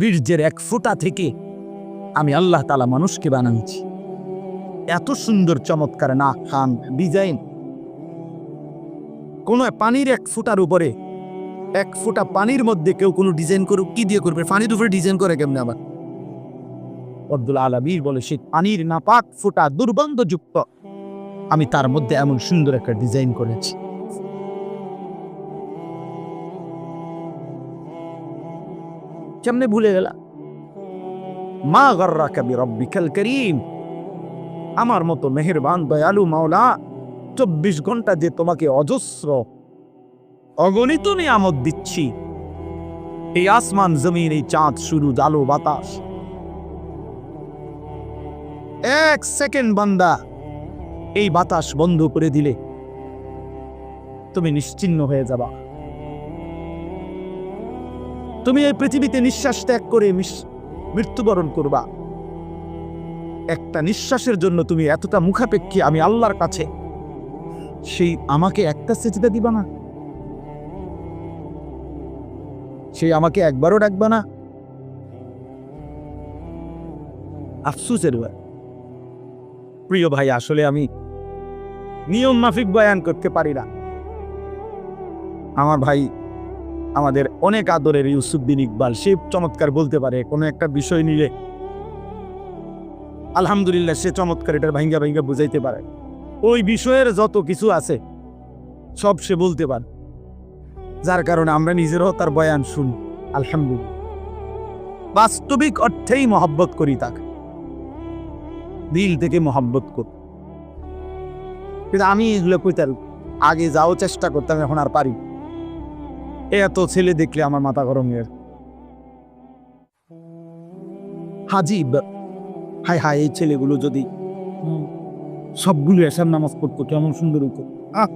বীর্যের এক ফোঁটা থেকে আমি আল্লাহ তালা মানুষকে বানাচ্ছি এত সুন্দর, চমৎকার না খান ডিজাইন। কোন পানির এক ফুটার উপরে, এক ফুটা পানির মধ্যে কেউ কোনো ডিজাইন করুক, কি দিয়ে করবে? পানির উপরে ডিজাইন করে কেমনে আবার? আব্দুল আলমীর বলে সে পানির নাপাক ফুটা দুর্গন্ধযুক্ত আমি তার মধ্যে এমন সুন্দর একটা ডিজাইন করেছি। কেমনে ভুলে গেলা মা গর্রা রব্বিকাল করিম। আমার মতো মেহেরবান, দয়ালু মাওলা, চব্বিশ ঘণ্টা যে তোমাকে অজস্র অগণিত নিয়ামত দিচ্ছি। এই আসমান জমিন এই চাঁদ শুরু আলো, বাতাস। এক সেকেন্ড বান্দা, এই বাতাস বন্ধ করে দিলে তুমি নিশ্চিন্ন হয়ে যাবা। তুমি এই পৃথিবীতে নিঃশ্বাস ত্যাগ করে মৃত্যুবরণ করবা। একটা নিঃশ্বাসের জন্য তুমি এতটা মুখাপেক্ষী আমি আল্লাহর কাছে। সেই আমাকে একটা সেচিতে দিবা না? সেই আমাকে একবারও ডাকবা না? আফসুসের প্রিয় ভাই, আসলে আমি নিয়ম মাফিক বয়ান করতে পারি না। আমার ভাই আমাদের অনেক আদরের ইউসুফদ্দিন ইকবাল, সে চমৎকার বলতে পারে, কোনো একটা বিষয় নিলে আলহামদুলিল্লাহ সে চমৎকার এটার ভাঙ্গা ভাঙ্গা বুঝাইতে পারে। ওই বিষয়ের যত কিছু আছে, সব সে বলতে পারে। যার কারণে আমরা নিজেরাও তার বয়ান শুনি, আলহামদুলিল্লাহ। বাস্তবিক অর্থেই মহব্বত করি তাকে। দিল থেকে মহব্বত করি। কিন্তু আমি এগুলো কইতাম আগে যাও চেষ্টা করতাম, এখন আর পারি এত ছেলে দেখলে আমার মাথা গরম হয়ে যায়। হাজি ব- হায় হায়, এই ছেলেগুলো যদি সবগুলো এসার নামাজ পড়তো, কেমন সুন্দর আহ!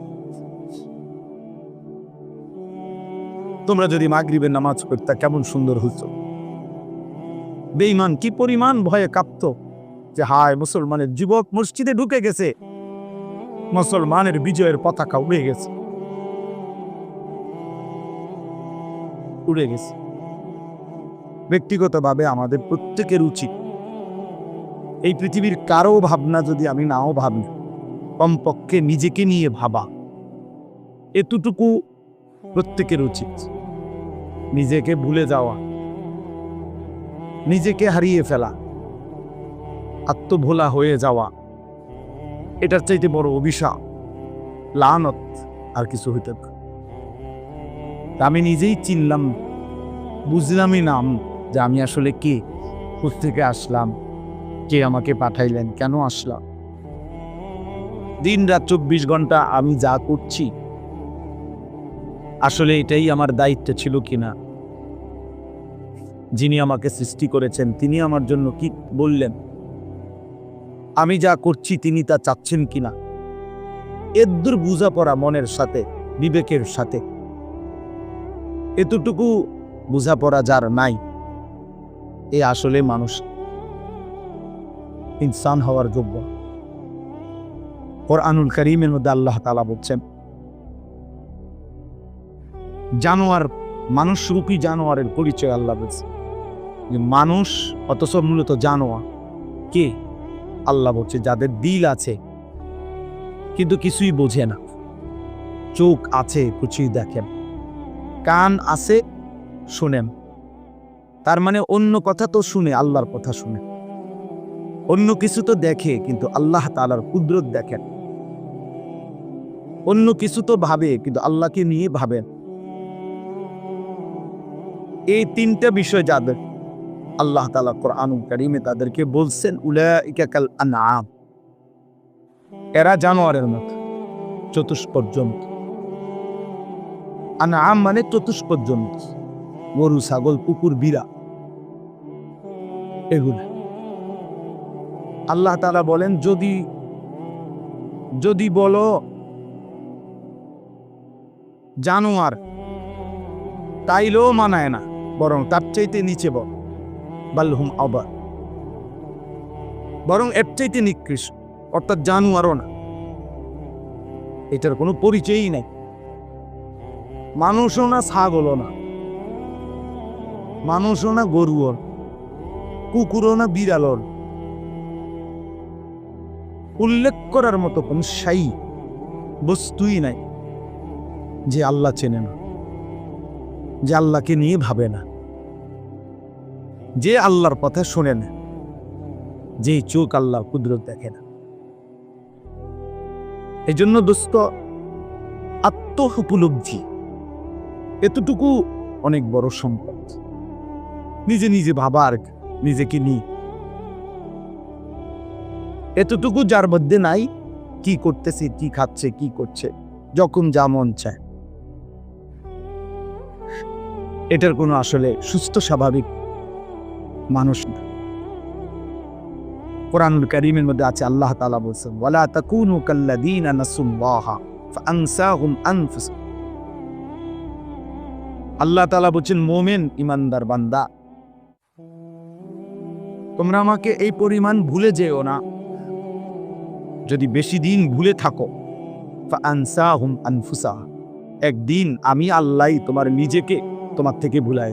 তোমরা যদি মাগরিবের নামাজ পড়তা, কেমন সুন্দর হতো বেঈমান কি পরিমাণ ভয়ে কাঁপতো যে, হায়, মুসলমানের যুবক মসজিদে ঢুকে গেছে মুসলমানের বিজয়ের পতাকা উড়ে গেছে উড়ে গেছে ব্যক্তিগতভাবে আমাদের প্রত্যেকের উচিত এই পৃথিবীর কারও ভাবনা যদি আমি নাও ভাবি, কমপক্ষে নিজেকে নিয়ে ভাবা, এতটুকু প্রত্যেকের উচিত নিজেকে ভুলে যাওয়া, নিজেকে হারিয়ে ফেলা, আত্মভোলা হয়ে যাওয়া, এটার চাইতে বড় অভিশাপ, লানত আর কিছু হইতে না। তা আমি নিজেই চিনলাম, বুঝলামই নাম যে আমি আসলে কে থেকে আসলাম, কে আমাকে পাঠাইলেন, কেন আসলাম। দিন রাত চব্বিশ ঘণ্টা আমি যা করছি, আসলে এটাই আমার দায়িত্ব ছিল কিনা। যিনি আমাকে সৃষ্টি করেছেন, তিনি আমার জন্য কি বললেন? আমি যা করছি, তিনি তা চাচ্ছেন কিনা? এদ্দুর বোঝাপড়া মনের সাথে, বিবেকের সাথে। এতটুকু বোঝাপড়া যার নাই, এ আসলে মানুষ ইনসান হওয়ার যোগ্য। কোরআনুল করিমের মধ্যে আল্লাহ তালা বলছেন, জানোয়ার মানুষ রূপী জানোয়ারের পরিচয় আল্লাহ বলছে। যে মানুষ অথচ মূলত জানোয়ার। কে? আল্লাহ বলছে, যাদের দিল আছে, কিন্তু কিছুই বোঝে না। চোখ আছে, কিছুই দেখেন কান আছে, শুনেন। তার মানে অন্য কথা তো শুনে, আল্লাহর কথা শুনে। অন্য কিছু তো দেখে, কিন্তু আল্লাহ তালার কুদরত দেখেন। অন্য কিছু তো ভাবে, কিন্তু আল্লাহকে নিয়ে ভাবেন। এই তিনটা বিষয় যাদের আল্লাহ তালা কোরআন কারিমে তাদেরকে বলছেন, উলাইকা কাল আনআম। এরা জানোয়ারের মতো চতুষ্পদ জন্তু আনআম মানে চতুষ্পদ জন্তু গরু, ছাগল, কুকুর, বিড়া। এগুলো। আল্লাহ তালা বলেন, যদি যদি বলো, জানোয়ার তাইলেও মানায় না, বরং তার চাইতে নিচে বল। বাল্হুম আবার। বরং এর চাইতে নিকৃষ্ট, অর্থাৎ জানোয়ারও না। এটার কোনো পরিচয়ই নাই। মানুষও না ছাগলও না। মানুষও না গরুও কুকুরও না বিড়ালর উল্লেখ করার মতো কোন সাই, বস্তুই নাই যে আল্লাহ চেনে না, যে আল্লাহকে নিয়ে ভাবে না। যে আল্লাহর কথা শোনে না যে চোখ আল্লাহ কুদরত দেখে না। এই জন্য দোস্ত আত্ম উপলব্ধি এতটুকু অনেক বড় সম্পদ। নিজে নিজে ভাবার নিজেকে নিয়ে এতটুকু যার মধ্যে নাই, কি করতেছে, কি খাচ্ছে, কি করছে, যখন যা মন চায়। এটার কোনো আসলে সুস্থ, স্বাভাবিক মানুষ না। কোরআন করিমের মধ্যে আছে, আল্লাহ তাআলা বলছেন, ওয়ালা তাকুনু কাল্লাযীনা নাসুল্লাহা ফাআনসাহুম আনফুসাহুম আল্লাহ তালা বলছেন, মোমেন ইমানদার বান্দা। তোমরা আমাকে এই পরিমাণ ভুলে যেও না। যদি বেশি দিন ভুলে থাকো, ফাআনসাহুম আনফুসাহা। একদিন আমি আল্লাহ তোমার নিজেকে তোমার থেকে ভুলাই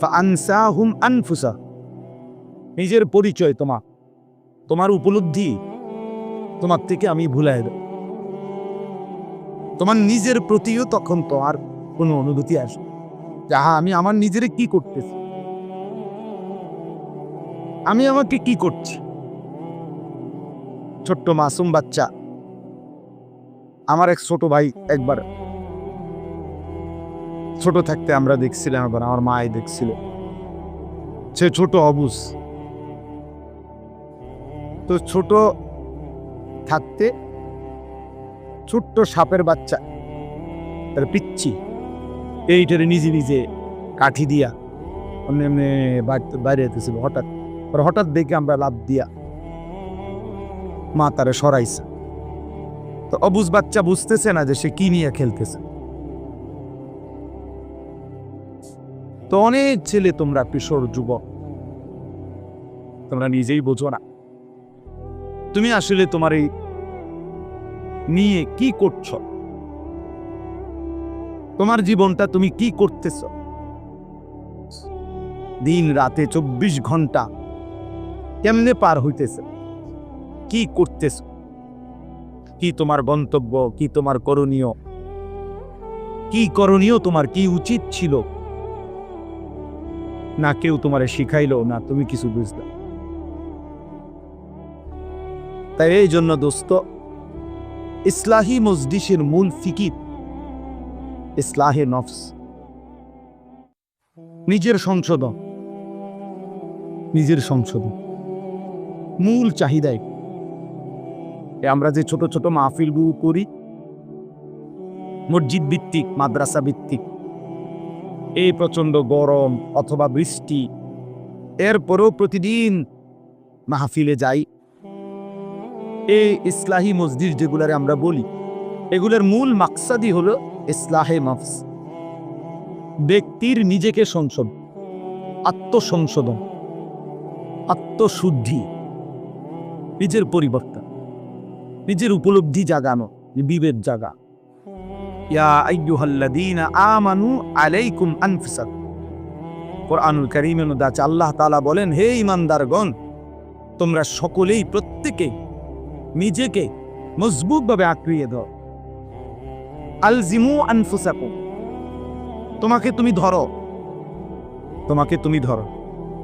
ফাআনসাহুম আনফুসা নিজের পরিচয় তোমার তোমার উপলব্ধি তোমার থেকে আমি ভুলাই দেব তোমার নিজের প্রতিও তখন তোমার কোনো অনুভূতি আসবে যাহা আমি আমার নিজের কি করতেছি? আমি আমাকে কি করছি? ছোট্ট মাসুম বাচ্চা, আমার এক ছোট ভাই একবার ছোট থাকতে আমরা দেখছিলাম একবার আমার মাই দেখছিল। সে ছোট অবুজ। তো ছোট থাকতে ছোট্ট সাপের বাচ্চা। তার পিচ্ছি। এইটারে নিজে নিজে কাঠি দিয়া এমনি এমনি বাইরে যেতেছিল হঠাৎ। হঠাৎ দেখে আমরা লাভ দিয়া মা তারে সরাইছে। তো অবুজ বাচ্চা বুঝতেছে না যে সে কি নিয়ে খেলতেছে। তো অনেক ছেলে তোমরা কিশোর যুবক, তোমরা নিজেই বোঝো না। তুমি আসলে তোমার এই নিয়ে কি করছ? তোমার জীবনটা তুমি কি করতেছ? দিন রাতে চব্বিশ ঘণ্টা কেমনে পার হইতেছে? কি করতেছ? কি তোমার গন্তব্য? কি তোমার করণীয়? কি করণীয় তোমার? কি উচিত ছিল? না কেউ তোমারে শিখাইলো, না তুমি কিছু বুঝলে। তাই এই জন্য দোস্ত ইসলাহি মজলিসের মূল ফিকির ইসলাহে নফস। নিজের সংশোধন। নিজের সংশোধন। মূল চাহিদায়। আমরা যে ছোট ছোট মাহফিলগুলো করি, মসজিদ ভিত্তিক, মাদ্রাসা ভিত্তিক, এই প্রচণ্ড গরম অথবা বৃষ্টি, এরপরেও প্রতিদিন মাহফিলে যাই। এই ইসলাহি মসজিদ যেগুলারে আমরা বলি, এগুলোর মূল মাকসাদই হলো ইসলাহে নফস ব্যক্তির নিজেকে সংশোধন, আত্মসংশোধন, আত্মশুদ্ধি, নিজের পরিবর্তন, নিজের উপলব্ধি জাগানো, বিবেক জাগা। ইয়া আলাইকুম আল্লাহ তাআলা বলেন, হে ঈমানদারগণ, তোমরা সকলেই প্রত্যেকে নিজেকে মজবুতভাবে আঁকড়িয়ে ধর। আলজিমু আনফুসাকুম। তোমাকে তুমি ধরো। তোমাকে তুমি ধরো।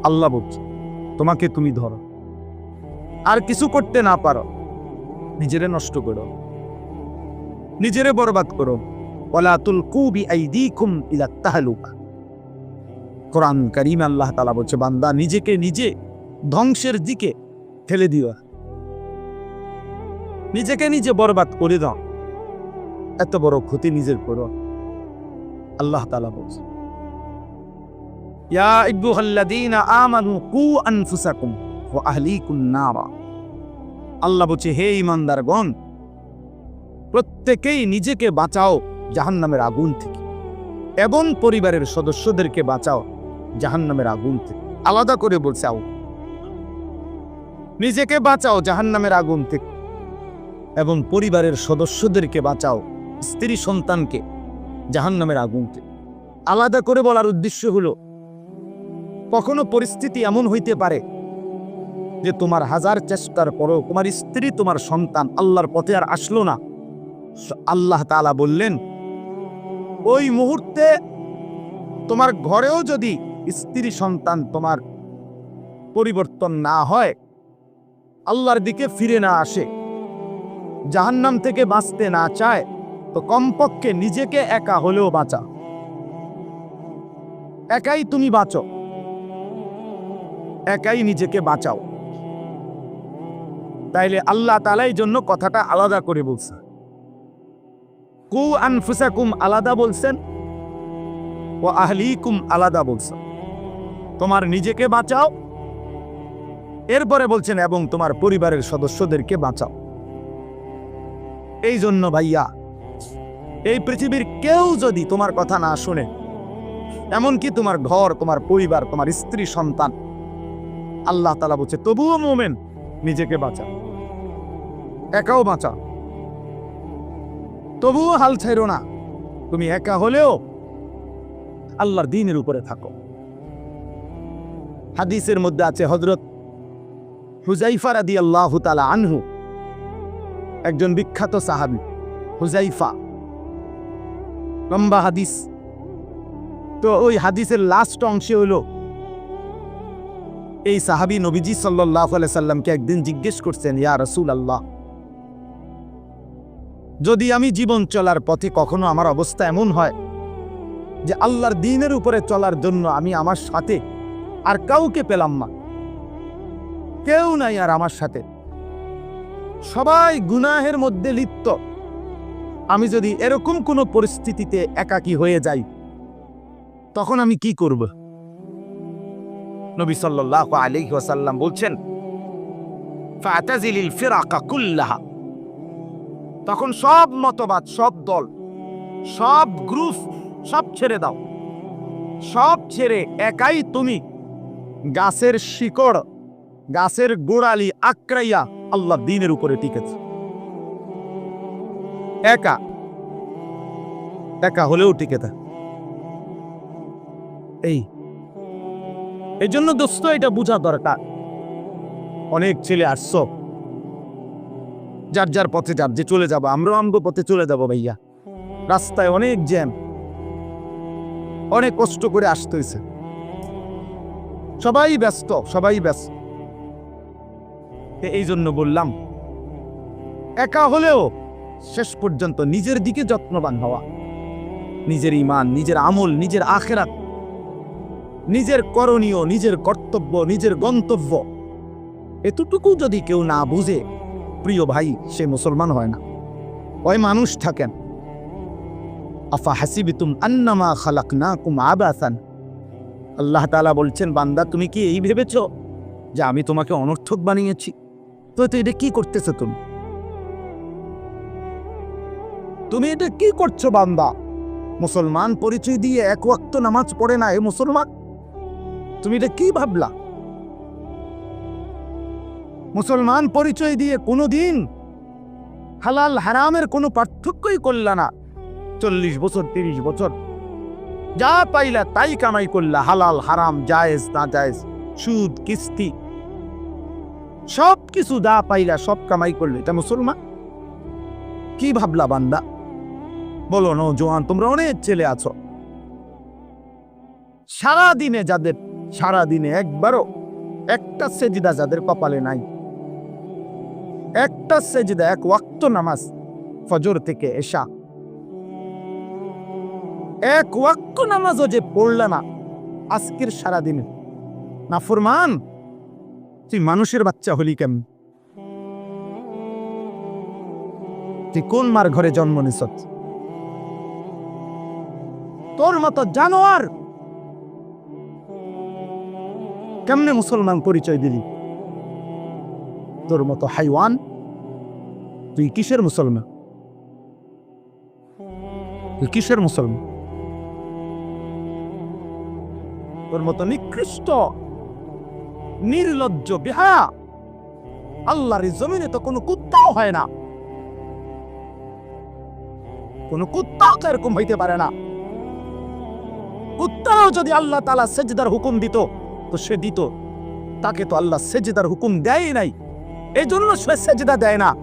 আল্লাহ বলছে, তোমাকে তুমি ধরো। আর কিছু করতে না পারো। নিজেরে নষ্ট করো। নিজেরে বরবাদ করো। ওয়ালা তুলকু বিআইদিকুম ইলা তাহলুকা। কোরআন কারীম আল্লাহ তালা বলছে, বান্দা নিজেকে নিজে ধ্বংসের দিকে ঠেলে দিও। নিজেকে নিজে বরবাদ করে দাও। এত বড় ক্ষতি নিজের করো আল্লাহ তাআলা বলছে প্রত্যেকেই নিজেকে বাঁচাও জাহান্নামের আগুন থেকে এবং পরিবারের সদস্যদেরকে বাঁচাও জাহান্নামের আগুন থেকে। আলাদা করে বলছে, আও, নিজেকে বাঁচাও জাহান্নামের আগুন থেকে। এবং পরিবারের সদস্যদেরকে বাঁচাও, স্ত্রী সন্তানকে জাহান্নামের আগুন থেকে আলাদা করে বলার উদ্দেশ্য হলো, কখনো পরিস্থিতি এমন হইতে পারে যে তোমার হাজার চেষ্টার পরও তোমার স্ত্রী, তোমার সন্তান আল্লাহর পথে আর আসলো না। আল্লাহ তাআলা বললেন, ওই মুহূর্তে তোমার ঘরেও যদি স্ত্রী, সন্তান তোমার পরিবর্তন না হয়, আল্লাহর দিকে ফিরে না আসে জাহান্নাম থেকে বাঁচতে না চায়, তো কমপক্ষে নিজেকে একা হলেও বাঁচা। একাই তুমি বাঁচো। একাই নিজেকে বাঁচাও। তাইলে আল্লাহ তালাই জন্য কথাটা আলাদা করে বলছে। কু আনফুসাকুম আলাদা বলছেন, ও আহলিকুম আলাদা বলছেন। তোমার নিজেকে বাঁচাও, এরপরে বলছেন, এবং তোমার পরিবারের সদস্যদেরকে বাঁচাও। এই জন্য ভাইয়া, এই পৃথিবীর কেউ যদি তোমার কথা না শুনে, এমনকি তোমার ঘর, তোমার পরিবার, তোমার স্ত্রী, সন্তান, আল্লাহ তালা বলছে, তবুও মোমেন, নিজেকে বাঁচা। একাও বাঁচা। তবুও হাল ছাইরো না। তুমি একা হলেও আল্লাহর দিনের উপরে থাকো। হাদিসের মধ্যে আছে হজরত হুজাইফার আদি আল্লাহ তালা আনহু। একজন বিখ্যাত সাহাবি হুজাইফা লম্বা হাদিস। তো ওই হাদিসের লাস্ট অংশে হলো, এই সাহাবি নবীজি সাল্লাহ সাল্লামকে একদিন জিজ্ঞেস করছেন, ইয়া রসুল আল্লাহ যদি আমি জীবন চলার পথে কখনো আমার অবস্থা এমন হয় যে আল্লাহর দিনের উপরে চলার জন্য আমি আমার সাথে আর কাউকে পেলাম না, কেউ নাই আর আমার সাথে সবাই গুনাহের মধ্যে লিপ্ত। আমি যদি এরকম কোনো পরিস্থিতিতে একাকী হয়ে যাই, তখন আমি কি করব? নবী সাল্লাল্লাহু আলাইহি ওয়াসাল্লাম বলছেন তখন সব মতবাদ, সব দল, সব গ্রুপ, সব ছেড়ে দাও। সব ছেড়ে একাই তুমি গাছের শিকড়, গাছের গোড়ালি আক্রাইয়া আল্লাহ দিনের উপরে টিকেছে। একা। একা হলেও টিকে থাক। এই। এই জন্য দোস্ত, এটা বোঝা দরকার। অনেক ছেলে আসছো যার যার পথে যার যে চলে যাব, আমরাও আমগো পথে চলে যাব ভাইয়া। রাস্তায় অনেক জ্যাম। অনেক কষ্ট করে আসতে হয়েছে সবাই ব্যস্ত সবাই ব্যস্ত। এই জন্য বললাম, একা হলেও শেষ পর্যন্ত নিজের দিকে যত্নবান হওয়া। নিজের ইমান নিজের আমল, নিজের আখেরাত, নিজের করণীয়, নিজের কর্তব্য, নিজের গন্তব্য, এতটুকু যদি কেউ না বুঝে, প্রিয় ভাই, সে মুসলমান হয় না। ওই মানুষ থাকেন। আফা হাসিবিতুম আন্নামা খালাকনাকুম আবাসান। আল্লাহ তালা বলছেন, বান্দা, তুমি কি এই ভেবেছ যে আমি তোমাকে অনর্থক বানিয়েছি? তো তো এটা কি করতেছো তুমি? তুমি এটা কি করছ, বান্দা? মুসলমান পরিচয় দিয়ে এক ওয়াক্ত নামাজ পড়ে না, এ মুসলমান? তুমি এটা কি ভাবলা? মুসলমান পরিচয় দিয়ে কোনোদিন হালাল হারামের কোনো পার্থক্যই করলা না। চল্লিশ বছর, তিরিশ বছর, যা পাইলা তাই কামাই করলা, হালাল, হারাম, জায়েজ না জায়েজ সুদ, কিস্তি, সব কিছু দা পাইলা, সব কামাই করলে। এটা মুসলমান? কি ভাবলা বান্দা? বলো নৌজোয়ান তোমরা অনেক ছেলে আছো। সারা দিনে যাদের সারা দিনে একবারও একটা সেজিদা যাদের কপালে নাই। একটা সেজিদা, এক ওয়াক্ত নামাজ, ফজর থেকে এসা এক ওয়াক্ত নামাজও যে পড়লে না, আজকের সারা দিনে না ফরমান তুই মানুষের বাচ্চা হলি কেমন তুই কোন মার ঘরে জন্ম নিস তোর মতো জানোয়ার! কেমনে মুসলমান পরিচয় দিলি? তোর মতো হাইওয়ান? তুই কিসের মুসলমান? তুই কিসের মুসলমান? তোর মতো নিকৃষ্ট! নির্লজ্জ বিহা আল্লাহর জমিনে তো কোনো কুত্তাও হয় না। কোনো কুত্তাও তো এরকম হইতে পারে না। কুত্তাও যদি আল্লাহ তালা সেজদার হুকুম দিত, তো সে দিত। তাকে তো আল্লাহ সেজদার হুকুম দেয় নাই। এই জন্য সে সেজদা দেয় না।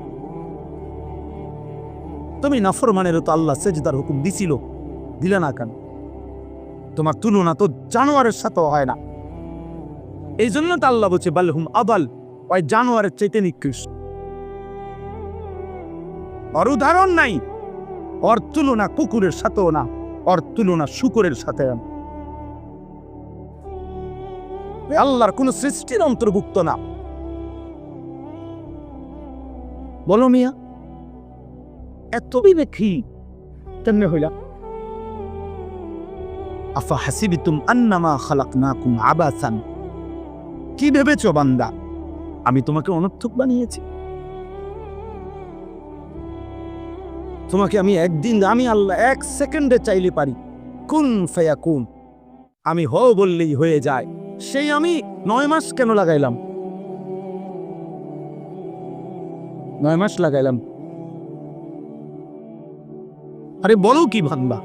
তুমি নাফরমানের তো আল্লাহ সেজদার হুকুম দিছিল। দিলে না কেন? তোমার তুলনা তো জানোয়ারের সাথেও হয় না। এই জন্য তো আল্লাহ বলছে, বালহুম আবাল ওই জানোয়ারের চাইতে নিকৃষ্ট। ওর উদাহরণ নাই। ওর তুলনা কুকুরের সাথেও না, ওর তুলনা শুকুরের সাথে না। আল্লাহর কোন সৃষ্টির অন্তর্ভুক্ত না। বলো মিয়া, এত বিবেকী তেমনি হইলা? আফা হাসিবিতুম আন্নামা খালাকনাকুম আবাসান। কি ভেবেছ, বান্দা? আমি তোমাকে অনর্থক বানিয়েছি। তোমাকে আমি একদিন, আমি আল্লাহ এক সেকেন্ডে চাইলে পারি। কুন ফেয়া কুন আমি হ বললেই হয়ে যায়। সেই আমি নয় মাস কেন লাগাইলাম? নয় মাস লাগাইলাম। আরে বলো কি ভাঙ্গা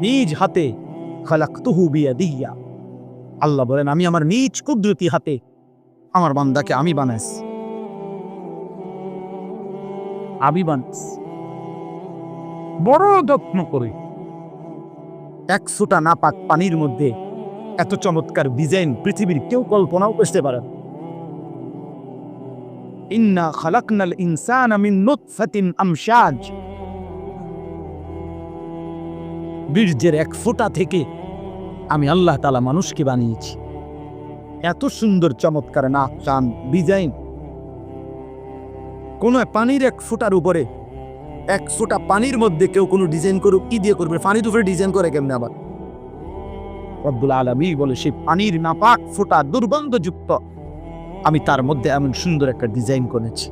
নিজ হাতে খালাকতুহু বিয়াদিয়া। আল্লাহ বলেন, আমি আমার নিজ কুদরতি হাতে আমার বান্দাকে আমি বানাইছি আমি বানাইছি বড় যত্ন করে। একশোটা নাপাক পানির মধ্যে এত চমৎকার ডিজাইন পৃথিবীর কেউ কল্পনাও করতে পারে। ইন্না খালাকনাল ইনসানা মিন নুতফাতিন আমশাজ। বীর্যের এক ফোঁটা থেকে আমি আল্লাহ তালা মানুষকে বানিয়েছি। এত সুন্দর, চমৎকার নাক চান ডিজাইন। কোন পানির এক ফোঁটার উপরে, এক ফোঁটা পানির মধ্যে কেউ কোনো ডিজাইন করুক, কি দিয়ে করবে? পানির উপরে ডিজাইন করে কেমনে আবার? রব্বুল আলমী বলে, সেই পানির নাপাক ফোঁটা দুর্গন্ধযুক্ত। আমি তার মধ্যে এমন সুন্দর একটা ডিজাইন করেছি।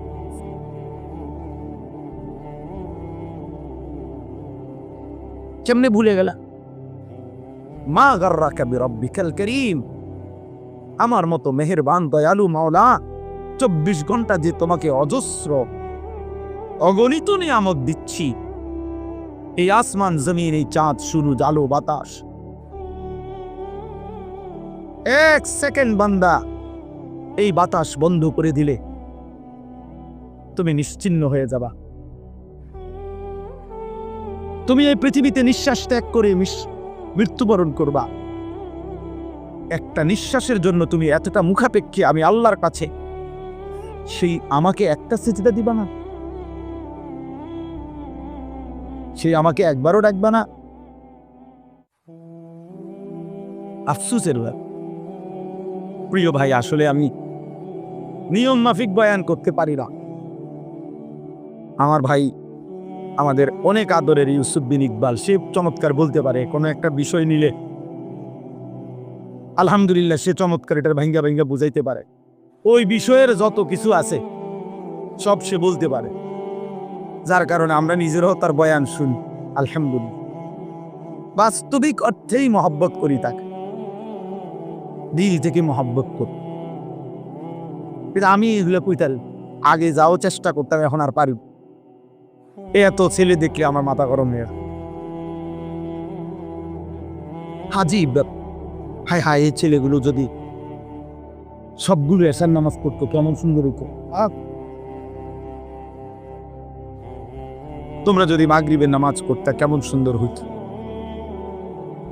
কেমনে ভুলে গেলা মা গর্রা কবি রব্বিকাল করিম। আমার মতো মেহেরবান, দয়ালু মাওলা, চব্বিশ ঘণ্টা যে তোমাকে অজস্র অগণিত নিয়ামত দিচ্ছি। এই আসমান জমিন এই চাঁদ, সূর্য আলো বাতাস। এক সেকেন্ড বান্দা, এই বাতাস বন্ধ করে দিলে তুমি নিশ্চিন্ন হয়ে যাবা। তুমি এই পৃথিবীতে নিঃশ্বাস ত্যাগ করে মিস- মৃত্যুবরণ করবা। একটা নিঃশ্বাসের জন্য তুমি এতটা মুখাপেক্ষী, আমি আল্লাহর কাছে। সেই আমাকে একটা সিজদা দিবা না? সেই আমাকে একবারও ডাকবা না? আফসুসের। প্রিয় ভাই, আসলে আমি নিয়ম মাফিক বয়ান করতে পারি না। আমার ভাই আমাদের অনেক আদরের ইউসুফ বিন ইকবাল, সে চমৎকার বলতে পারে, কোনো একটা বিষয় নিলে আলহামদুলিল্লাহ সে চমৎকার এটার ভাঙ্গা ভাঙ্গা বুঝাইতে পারে। ওই বিষয়ের যত কিছু আছে, সব সে বলতে পারে। যার কারণে আমরা নিজেরাও তার বয়ান শুনি, আলহামদুলিল্লাহ। বাস্তবিক অর্থেই মহব্বত করি তাকে। দিল থেকে মহব্বত করি। কিন্তু আমি এগুলো কইতার, আগে যাও চেষ্টা করতাম, এখন আর পারি এত ছেলে দেখলে আমার মাথা গরম হয়ে হাজি হায় হায়, এই ছেলেগুলো যদি সবগুলো এসার নামাজ পড়তো, কেমন সুন্দর হতো তোমরা যদি মাগরিবের নামাজ করতে কেমন সুন্দর হইত।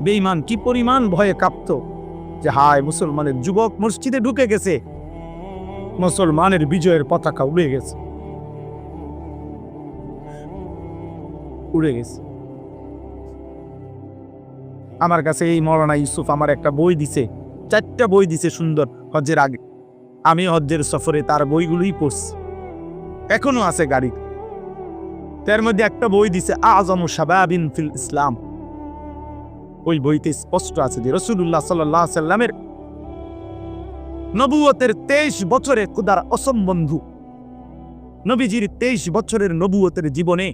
বেঈমান কি পরিমাণ ভয়ে কাঁপত যে, হায়, মুসলমানের যুবক মসজিদে ঢুকে গেছে। মুসলমানের বিজয়ের পতাকা উড়ে গেছে। উড়ে গেছে। আমার কাছে এই মৌলানা ইউসুফ আমার একটা বই দিছে, চারটা বই দিছে সুন্দর হজ্জের আগে। আমি হজ্জের সফরে তার বইগুলোই পড়ছি। এখনও আছে গাড়ি। তার মধ্যে একটা বই দিছে আজম শাবাবিন ফিল ইসলাম। ওই বইতে স্পষ্ট আছে যে রসুল্লাহ সাল্লাহ সাল্লামের নবুয়তের তেইশ বছরে খুদার অসম্বন্ধু নবীজির তেইশ বছরের নবুয়তের জীবনে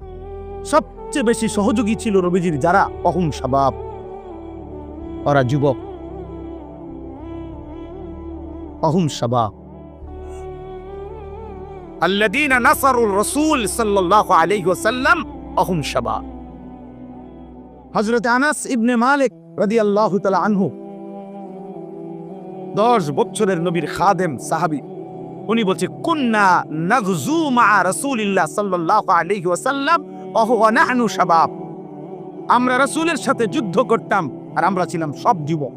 সবচেয়ে বেশি সহযোগী ছিল রবিজির যারা অহংসাবাব ওরা যুবক। অহংসাবাব আল্লাদিনা নাসারুল ইবনে মালিক বছরের নবীর খাদেম সাহাবি। উনি বলছে, কুন্না নাগজু মা রাসূলিল্লাহ সাল্লাল্লাহু আলাইহি ওয়াসাল্লাম নাহনু শাবাব। আমরা রাসূলের সাথে যুদ্ধ করতাম আর আমরা ছিলাম সব যুবক।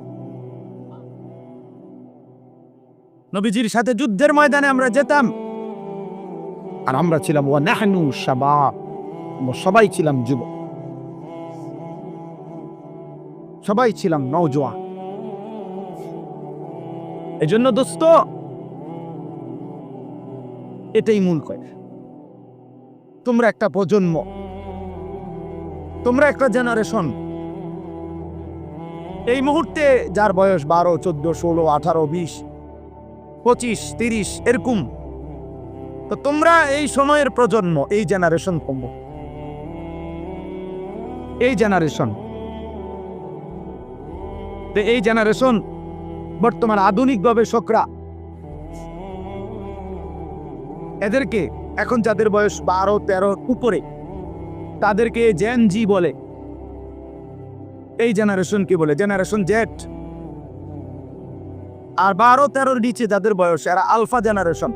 নবীজির সাথে যুদ্ধের ময়দানে আমরা যেতাম আর আমরা ছিলাম ওয়া নাহনু শাবাব। সবাই ছিলাম যুবক। সবাই ছিলাম নওজোয়ান এই জন্য দোস্ত, এটাই মূল কয়। তোমরা একটা প্রজন্ম। তোমরা একটা জেনারেশন এই মুহূর্তে যার বয়স বারো, চোদ্দ, ষোলো, আঠারো, বিশ, পঁচিশ, তিরিশ, এরকম, তো তোমরা এই সময়ের প্রজন্ম, এই জেনারেশন তোমরা এই জেনারেশন তো এই জেনারেশন বর্তমান আধুনিক গবেষকরা এদেরকে এখন যাদের বয়স বারো তেরোর উপরে তাদেরকে জেন জি বলে। এই জেনারেশন কি বলে? জেনারেশন জেট আর বারো তেরোর নিচে যাদের বয়স, এরা আলফা জেনারেশন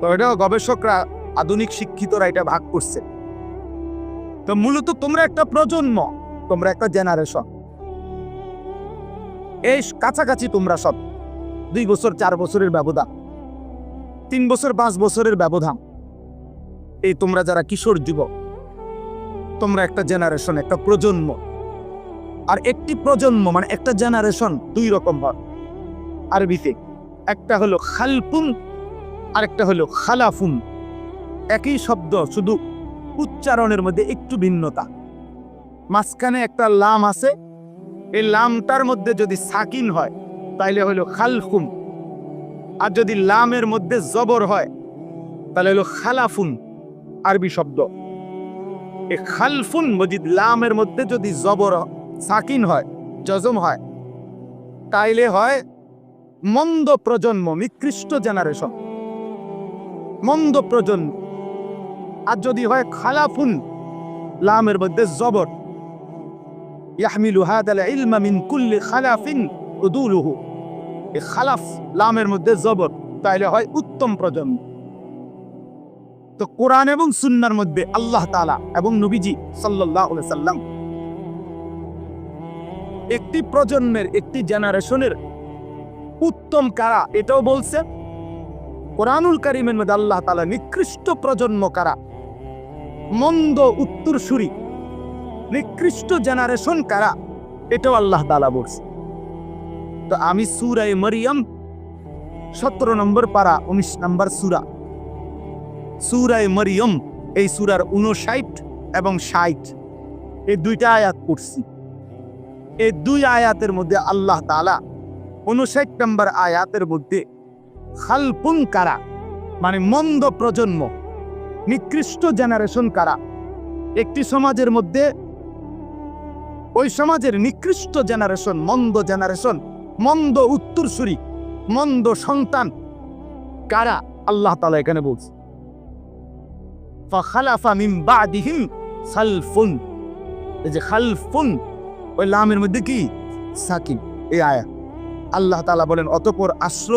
তো গবেষকরা, আধুনিক শিক্ষিতরা এটা ভাগ করছে। তো মূলত তোমরা একটা প্রজন্ম, তোমরা একটা জেনারেশন এই কাছাকাছি তোমরা সব। দুই বছর, চার বছরের ব্যবধান। তিন বছর, পাঁচ বছরের ব্যবধান। এই তোমরা যারা কিশোর যুবক, তোমরা একটা জেনারেশন একটা প্রজন্ম। আর একটি প্রজন্ম মানে একটা জেনারেশন দুই রকম হয়। আরবিতে একটা হলো খালপুন আর একটা হলো খালাফুন। একই শব্দ, শুধু উচ্চারণের মধ্যে একটু ভিন্নতা। মাঝখানে একটা লাম আছে, এই লামটার মধ্যে যদি সাকিন হয়, তাইলে হলো খালফুন। আর যদি লামের মধ্যে জবর হয় তাহলে হলো খালাফুন। আরবি শব্দ। এ খালফুন মজিদ লামের মধ্যে যদি জবর সাকিন হয়, জজম হয়, তাইলে হয় মন্দ প্রজন্ম, নিকৃষ্ট জেনারেশন মন্দ প্রজন্ম। আর যদি হয় খালাফুন লামের মধ্যে জবর। ইয়াহমিলু হাদাল ইলমা মিন কুল্লি খালাফিন উদুলুহু। এই খালাফ লামের মধ্যে জবর, তাইলে হয় উত্তম প্রজন্ম। তো কোরআন এবং সুন্নার মধ্যে আল্লাহ তালা এবং নবীজি আলাইহি সাল্লাম একটি প্রজন্মের, একটি জেনারেশনের উত্তম কারা? এটাও বলছে, কোরআনুল কারিমের মধ্যে আল্লাহ তালা নিকৃষ্ট প্রজন্ম কারা? মন্দ উত্তরসূরি, নিকৃষ্ট জেনারেশন কারা? এটাও আল্লাহ তাআলা বলছে। তো আমি সুরায় মরিয়ম, সতেরো নম্বর পারা, উনিশ নম্বর সুরা। সুরায় মরিয়ম, এই সুরার উনষাট এবং ষাট। এই দুইটা আয়াত পড়ছি। এই দুই আয়াতের মধ্যে আল্লাহ তালা উনষাট নম্বর আয়াতের মধ্যে খালপুন কারা মানে মন্দ প্রজন্ম, নিকৃষ্ট জেনারেশন কারা, একটি সমাজের মধ্যে ওই সমাজের নিকৃষ্ট জেনারেশন মন্দ জেনারেশন মন্দ উত্তরসূরি, মন্দ সন্তান কারা, আল্লাহ তালা এখানে বলছে। ফাখালাফা মিন বাদিহিম খালফুন এই যে খালফুন, ওই লামের মধ্যে কি? সাকিব এই আয়া। আল্লাহ তালা বলেন, অতপর আশ্র,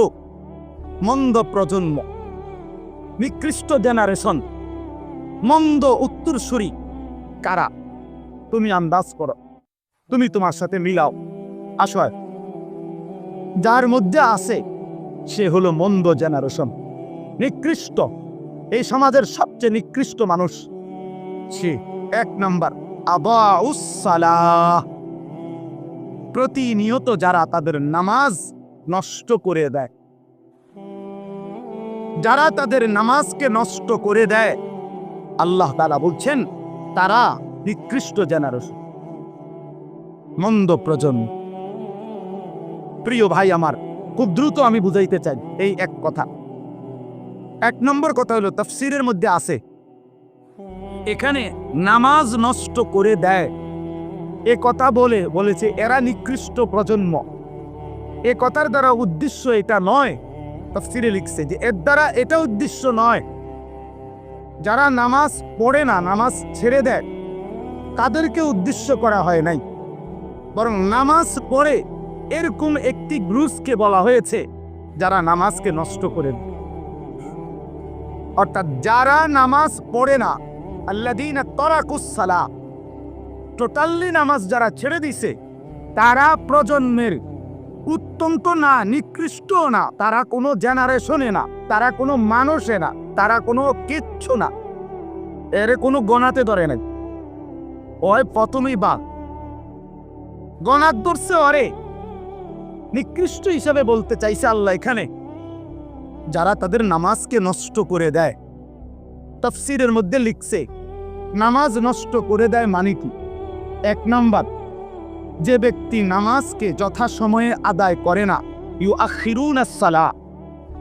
মন্দ প্রজন্ম, নিকৃষ্ট জেনারেশন মন্দ উত্তরসূরি, কারা? তুমি আন্দাজ করো। তুমি তোমার সাথে মিলাও। আসো যার মধ্যে আছে, সে হলো মন্দ জেনারেশন নিকৃষ্ট। এই সমাজের সবচেয়ে নিকৃষ্ট মানুষ সে এক নাম্বার আবাউসালাহ প্রতিনিয়ত যারা তাদের নামাজ নষ্ট করে দেয়, যারা তাদের নামাজকে নষ্ট করে দেয়, আল্লাহ তালা বলছেন, তারা নিকৃষ্ট জেনারেশন মন্দ প্রজন্ম। প্রিয় ভাই আমার, খুব দ্রুত আমি বুঝাইতে চাই এই এক কথা। এক নম্বর কথা হলো, তফসিরের মধ্যে আছে। এখানে নামাজ নষ্ট করে দেয়। এ কথা বলে, বলেছে, এরা নিকৃষ্ট প্রজন্ম। এ কথার দ্বারা উদ্দেশ্য এটা নয়, তফসিরে লিখছে যে, এর দ্বারা এটা উদ্দেশ্য নয়। যারা নামাজ পড়ে না, নামাজ ছেড়ে দেয়, তাদেরকে উদ্দেশ্য করা হয় নাই। বরং নামাজ পড়ে এরকম একটি গ্রুপকে বলা হয়েছে, যারা নামাজকে নষ্ট করে দেয়। অর্থাৎ যারা নামাজ পড়ে না আল্লাদিন তরাকুসালা টোটালি নামাজ যারা ছেড়ে দিছে, তারা প্রজন্মের অত্যন্ত না, নিকৃষ্ট না, তারা কোনো জেনারেশনে না, তারা কোনো মানুষে না, তারা কোনো কিচ্ছু না। এর কোনো গণাতে ধরে নাই। ওই প্রথমেই বা। গণাত ধরছে অরে নিকৃষ্ট হিসাবে বলতে চাইছে আল্লাহ এখানে। যারা তাদের নামাজকে নষ্ট করে দেয়। তফসিরের মধ্যে লিখছে, নামাজ নষ্ট করে দেয় মানে কি? এক নাম্বার, যে ব্যক্তি নামাজকে যথাসময়ে আদায় করে না ইউ আখিরুন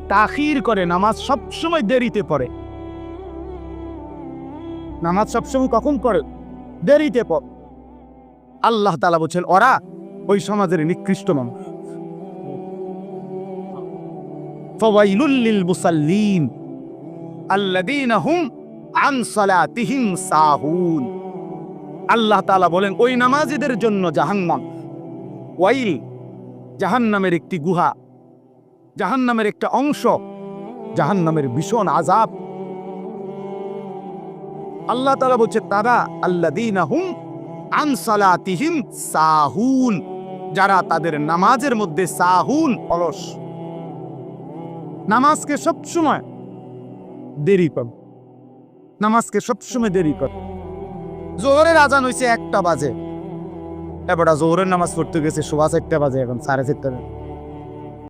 তাখির করে, নামাজ সবসময় দেরিতে পড়ে। নামাজ সবসময় কখন পড়ে? দেরিতে পড়। আল্লাহ তালা বলছেন, ওরা ওই সমাজের নিকৃষ্ট মানুষ। ফওয়াইলুল মুসাল্লিন। আল্লাযীনা হুম আন সালাতিহিম সাহুন। আল্লাহ তাআলা বলেন, ওই নামাজীদের জন্য জাহান্নাম। ওয়াইল, জাহান্নামের একটি গুহা, জাহান্নামের একটা অংশ, জাহান্নামের ভীষণ আজাব আল্লাহ তাআলা বলছে, তারা আল্লাযীনা হুম আন সালাতিহিম সাহুন। যারা তাদের নামাজের মধ্যে সাহুন, অলস। নামাজকে সবসময় দেরি কর। নামাজকে সবসময় দেরি কর। জোহরের আজান হয়েছে একটা বাজে। এবার জোহরের নামাজ পড়তে গেছে সোয়া চারটা বাজে এখন, সাড়ে চারটা